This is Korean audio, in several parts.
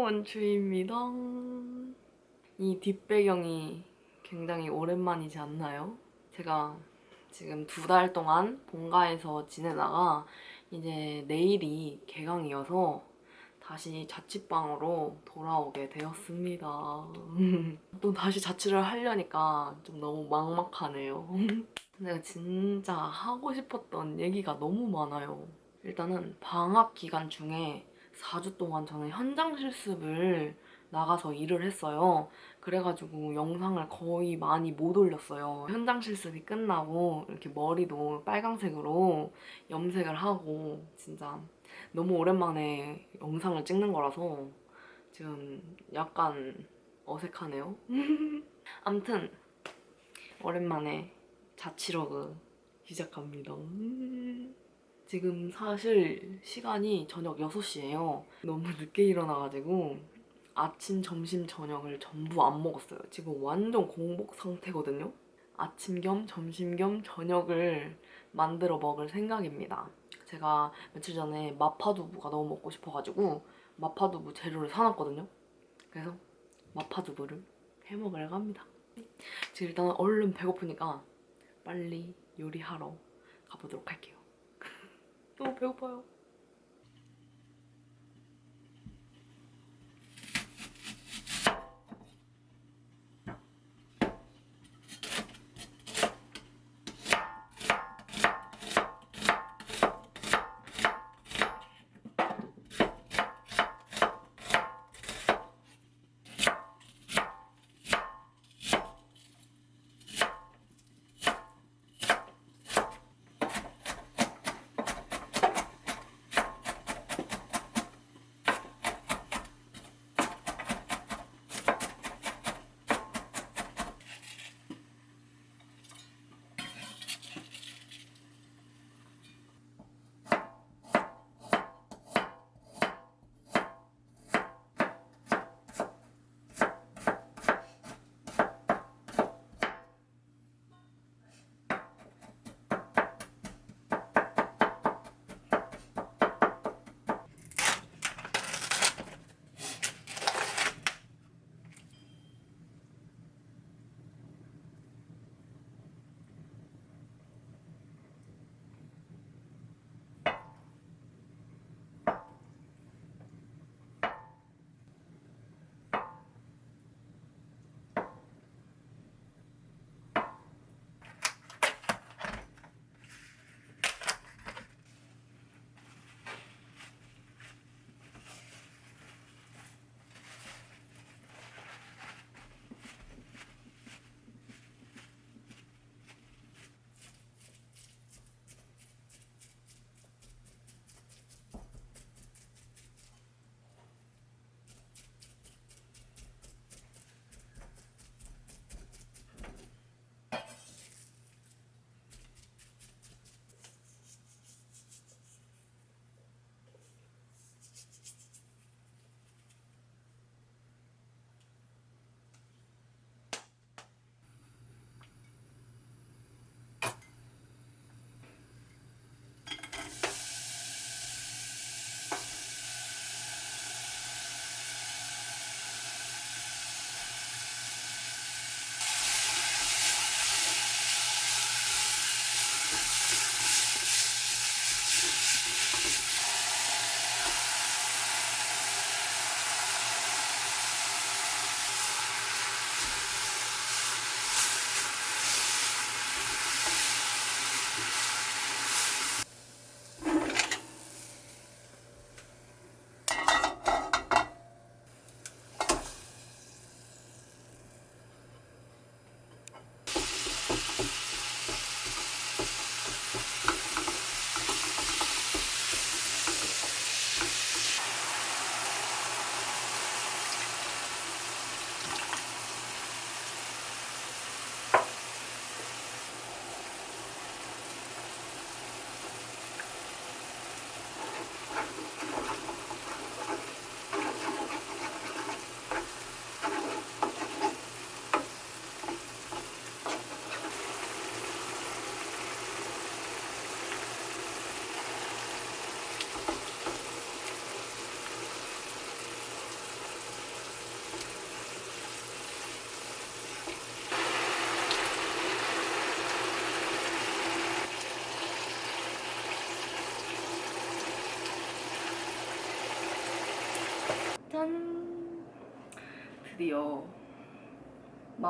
원추입니다. 이 뒷배경이 굉장히 오랜만이지 않나요? 제가 지금 두 달 동안 본가에서 지내다가 이제 내일이 개강이어서 다시 자취방으로 돌아오게 되었습니다. 또 다시 자취를 하려니까 좀 너무 막막하네요. 내가 진짜 하고 싶었던 얘기가 너무 많아요. 일단은 방학 기간 중에 4주 동안 저는 현장 실습을 나가서 일을 했어요. 그래가지고 영상을 거의 많이 못 올렸어요. 현장 실습이 끝나고 이렇게 머리도 빨강색으로 염색을 하고 진짜 너무 오랜만에 영상을 찍는 거라서 지금 약간 어색하네요. 암튼 오랜만에 자취러그 시작합니다. 지금 사실 시간이 저녁 6시예요. 너무 늦게 일어나가지고 아침, 점심, 저녁을 전부 안 먹었어요. 지금 완전 공복 상태거든요. 아침 겸 점심 겸 저녁을 만들어 먹을 생각입니다. 제가 며칠 전에 마파두부가 너무 먹고 싶어가지고 마파두부 재료를 사놨거든요. 그래서 마파두부를 해 먹으러 갑니다. 지금 일단 얼른 배고프니까 빨리 요리하러 가보도록 할게요. 너무 배고파요.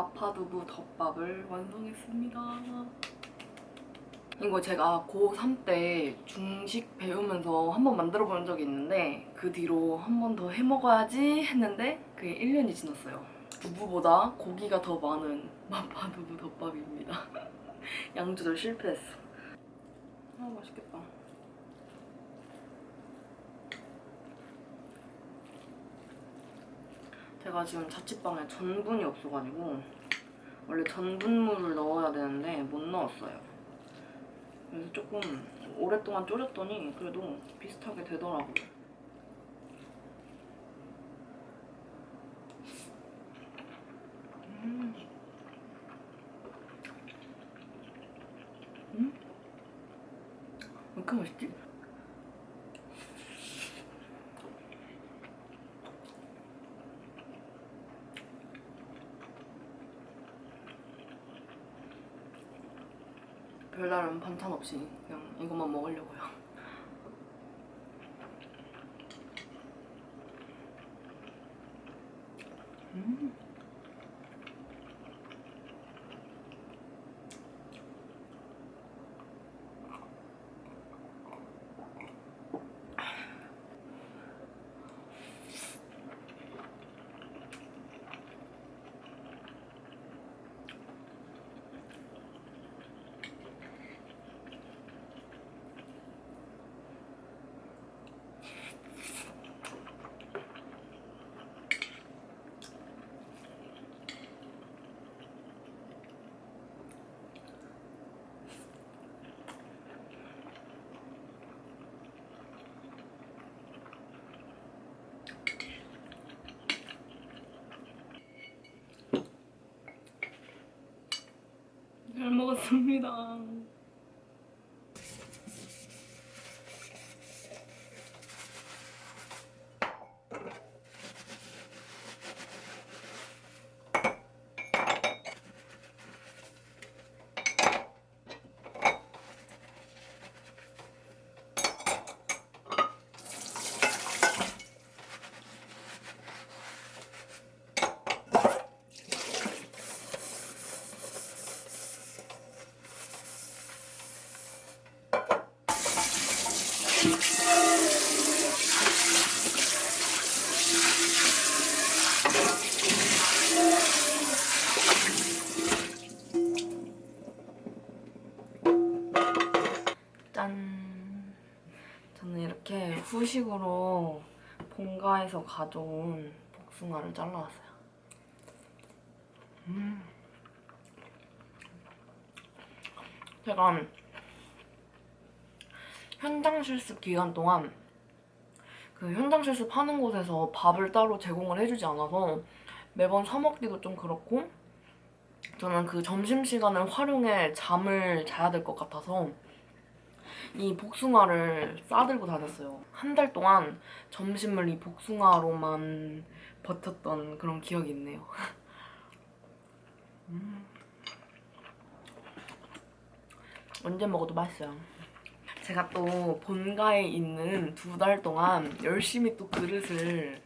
마파두부 덮밥을 완성했습니다. 이거 제가 고3 때 중식 배우면서 한 번 만들어 본 적이 있는데 그 뒤로 한 번 더 해 먹어야지 했는데 그게 1년이 지났어요. 두부보다 고기가 더 많은 마파두부 덮밥입니다. 양 조절 실패했어. 아 맛있겠다. 제가 지금 자취방에 전분이 없어가지고 원래 전분물을 넣어야 되는데 못 넣었어요. 그래서 조금 오랫동안 졸였더니 그래도 비슷하게 되더라고요. 음. 음? 왜 이렇게 맛있지? 별다른 반찬 없이 그냥 이것만 먹으려고요. 음. 잘 먹었습니다. 짠. 저는 이렇게 후식으로 본가에서 가져온 복숭아를 잘라왔어요. 음. 제가 현장 실습 기간 동안 그 현장 실습하는 곳에서 밥을 따로 제공을 해주지 않아서 매번 사 먹기도 좀 그렇고 저는 그 점심 시간을 활용해 잠을 자야 될 것 같아서 이 복숭아를 싸들고 다녔어요. 한 달 동안 점심을 이 복숭아로만 버텼던 그런 기억이 있네요. 음. 언제 먹어도 맛있어요. 제가 또 본가에 있는 두 달 동안 열심히 또 그릇을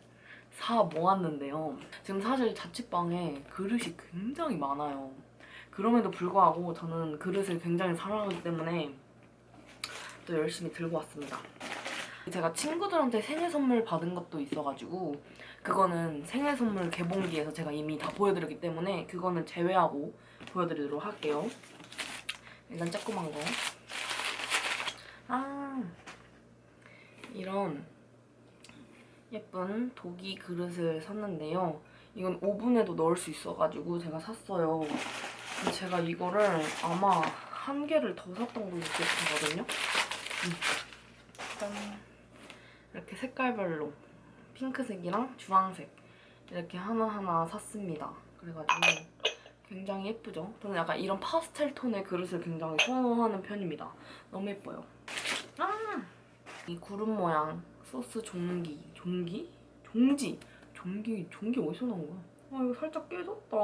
사 모았는데요. 지금 사실 자취방에 그릇이 굉장히 많아요. 그럼에도 불구하고 저는 그릇을 굉장히 사랑하기 때문에 또 열심히 들고 왔습니다. 제가 친구들한테 생일 선물 받은 것도 있어가지고 그거는 생일 선물 개봉기에서 제가 이미 다 보여드렸기 때문에 그거는 제외하고 보여드리도록 할게요. 일단 조그만 거. 아 이런 예쁜 독이 그릇을 샀는데요. 이건 오븐에도 넣을 수 있어가지고 제가 샀어요. 제가 이거를 아마 한 개를 더 샀던 걸로 기억하거든요. 음. 짠. 이렇게 색깔별로 핑크색이랑 주황색 이렇게 하나하나 샀습니다. 그래가지고 굉장히 예쁘죠? 저는 약간 이런 파스텔 톤의 그릇을 굉장히 선호하는 편입니다. 너무 예뻐요. 아! 이 구름 모양 소스 종기 종기? 종지 종기 종기 어디서 나온 거야? 아 이거 살짝 깨졌다.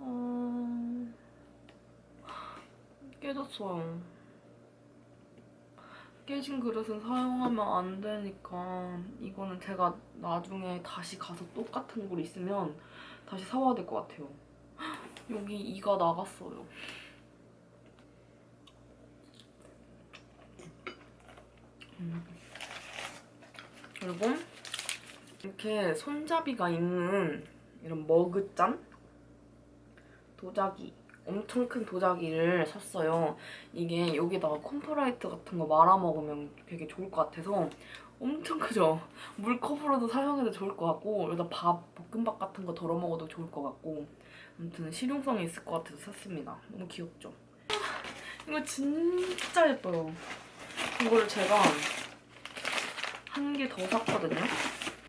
아... 깨졌어요. 깨진 그릇은 사용하면 안 되니까 이거는 제가 나중에 다시 가서 똑같은 걸 있으면 다시 사와야 될 것 같아요. 여기 이가 나갔어요. 음. 그리고 이렇게 손잡이가 있는 이런 머그잔 도자기 엄청 큰 도자기를 샀어요. 이게 여기다가 콤프라이트 같은 거 말아 먹으면 되게 좋을 것 같아서 엄청 크죠? 물컵으로도 사용해도 좋을 것 같고 여기다 밥, 볶음밥 같은 거 덜어 먹어도 좋을 것 같고 아무튼 실용성이 있을 것 같아서 샀습니다. 너무 귀엽죠? 이거 진짜 예뻐요. 이거를 제가 한 개 더 샀거든요.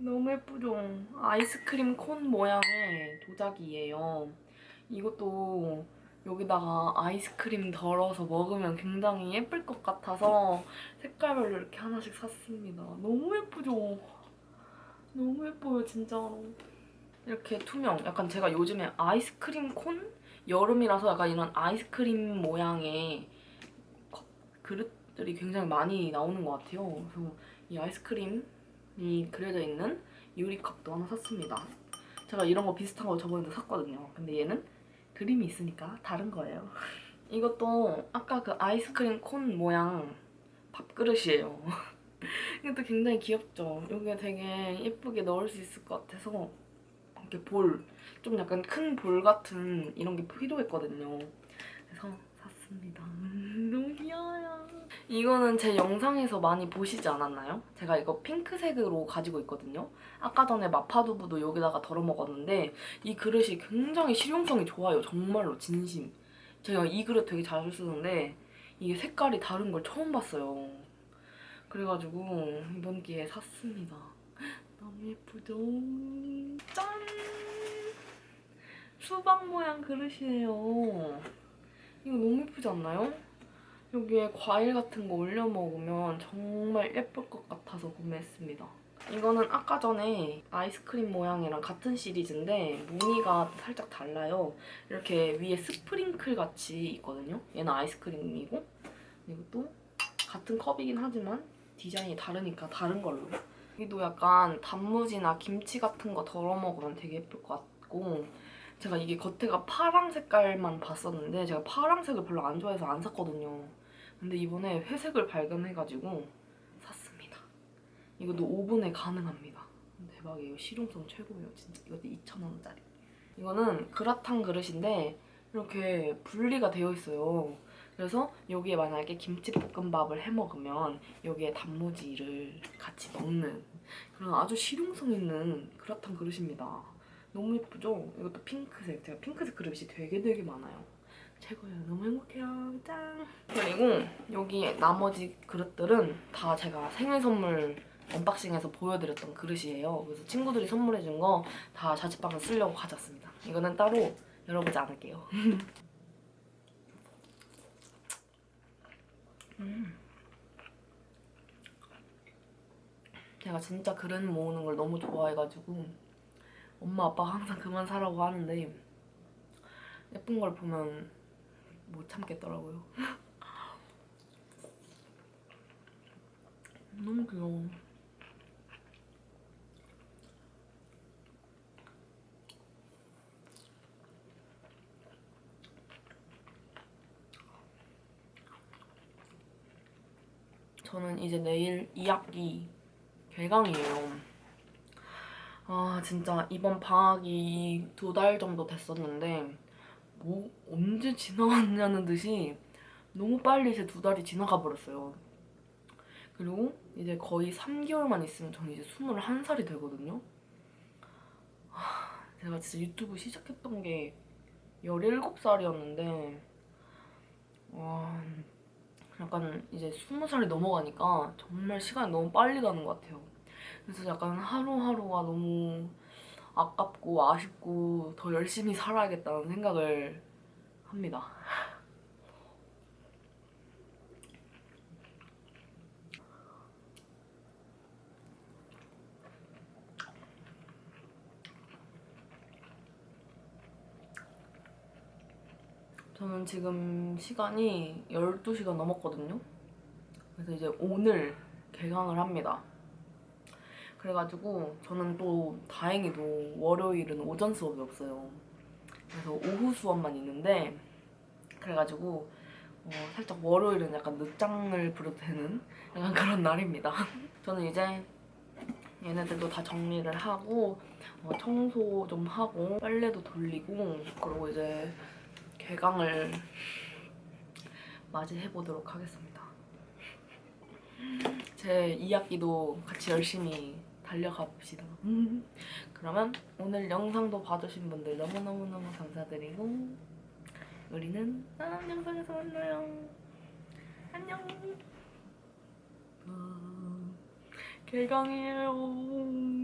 너무 예쁘죠? 아이스크림 콘 모양의 도자기예요. 이것도 여기다가 아이스크림 덜어서 먹으면 굉장히 예쁠 것 같아서 색깔별로 이렇게 하나씩 샀습니다. 너무 예쁘죠? 너무 예뻐요, 진짜로. 이렇게 투명. 약간 제가 요즘에 아이스크림 콘? 여름이라서 약간 이런 아이스크림 모양의 컵, 그릇들이 굉장히 많이 나오는 것 같아요. 그래서 이 아이스크림이 그려져 있는 유리컵도 하나 샀습니다. 제가 이런 거 비슷한 거 저번에도 샀거든요. 근데 얘는 그림이 있으니까 다른 거예요. 이것도 아까 그 아이스크림 콘 모양 밥그릇이에요. 이것도 굉장히 귀엽죠? 여기에 되게 예쁘게 넣을 수 있을 것 같아서 이렇게 볼, 좀 약간 큰 볼 같은 이런 게 필요했거든요. 그래서 샀습니다. 너무 귀여워요. 이거는 제 영상에서 많이 보시지 않았나요? 제가 이거 핑크색으로 가지고 있거든요. 아까 전에 마파두부도 여기다가 덜어 먹었는데 이 그릇이 굉장히 실용성이 좋아요. 정말로 진심. 제가 이 그릇 되게 자주 쓰는데 이게 색깔이 다른 걸 처음 봤어요. 그래가지고 이번 기회에 샀습니다. 너무 예쁘죠? 짠! 수박 모양 그릇이에요. 이거 너무 예쁘지 않나요? 여기에 과일 같은 거 올려 먹으면 정말 예쁠 것 같아서 구매했습니다. 이거는 아까 전에 아이스크림 모양이랑 같은 시리즈인데 무늬가 살짝 달라요. 이렇게 위에 스프링클 같이 있거든요. 얘는 아이스크림이고 이것도 같은 컵이긴 하지만 디자인이 다르니까 다른 걸로. 여기도 약간 단무지나 김치 같은 거 덜어 먹으면 되게 예쁠 것 같고 제가 이게 겉에가 파랑 색깔만 봤었는데 제가 파랑색을 별로 안 좋아해서 안 샀거든요. 근데 이번에 회색을 발견해가지고 샀습니다. 이것도 오븐에 가능합니다. 대박이에요. 실용성 최고예요. 진짜 이것도 2,000원짜리. 이거는 그라탕 그릇인데 이렇게 분리가 되어 있어요. 그래서 여기에 만약에 김치볶음밥을 해 먹으면 여기에 단무지를 같이 넣는 그런 아주 실용성 있는 그라탕 그릇입니다. 너무 예쁘죠? 이것도 핑크색. 제가 핑크색 그릇이 되게 되게 많아요. 최고예요. 너무 행복해요. 짠! 그리고 여기 나머지 그릇들은 다 제가 생일 선물 언박싱에서 보여드렸던 그릇이에요. 그래서 친구들이 선물해준 거 다 자취방에 쓰려고 가져왔습니다. 이거는 따로 열어보지 않을게요. 음. 제가 진짜 그릇 모으는 걸 너무 좋아해가지고 엄마 아빠가 항상 그만 사라고 하는데 예쁜 걸 보면 못 참겠더라고요. 너무 귀여워. 저는 이제 내일 2학기 개강이에요. 아 진짜 이번 방학이 두 달 정도 됐었는데 뭐 언제 지나왔냐는 듯이 너무 빨리 제두 달이 지나가 버렸어요. 그리고 이제 거의 3개월만 있으면 저는 이제 21살이 되거든요. 하, 제가 진짜 유튜브 시작했던 게 17살이었는데 와 약간 이제 20살이 넘어가니까 정말 시간이 너무 빨리 가는 것 같아요. 그래서 약간 하루하루가 너무 아깝고 아쉽고 더 열심히 살아야겠다는 생각을 합니다. 저는 지금 시간이 12시가 넘었거든요. 그래서 이제 오늘 개강을 합니다. 그래가지고 저는 또 다행히도 월요일은 오전 수업이 없어요. 그래서 오후 수업만 있는데 그래가지고 어, 살짝 월요일은 약간 늦장을 부려도 되는 약간 그런 날입니다. 저는 이제 얘네들도 다 정리를 하고 어, 청소 좀 하고 빨래도 돌리고 그리고 이제 개강을 맞이해 보도록 하겠습니다. 제 2학기도 같이 열심히 달려가 봅시다. 음. 그러면 오늘 영상도 봐주신 분들 너무너무너무 감사드리고 우리는 다음 영상에서 만나요. 안녕. 아, 개강이에요.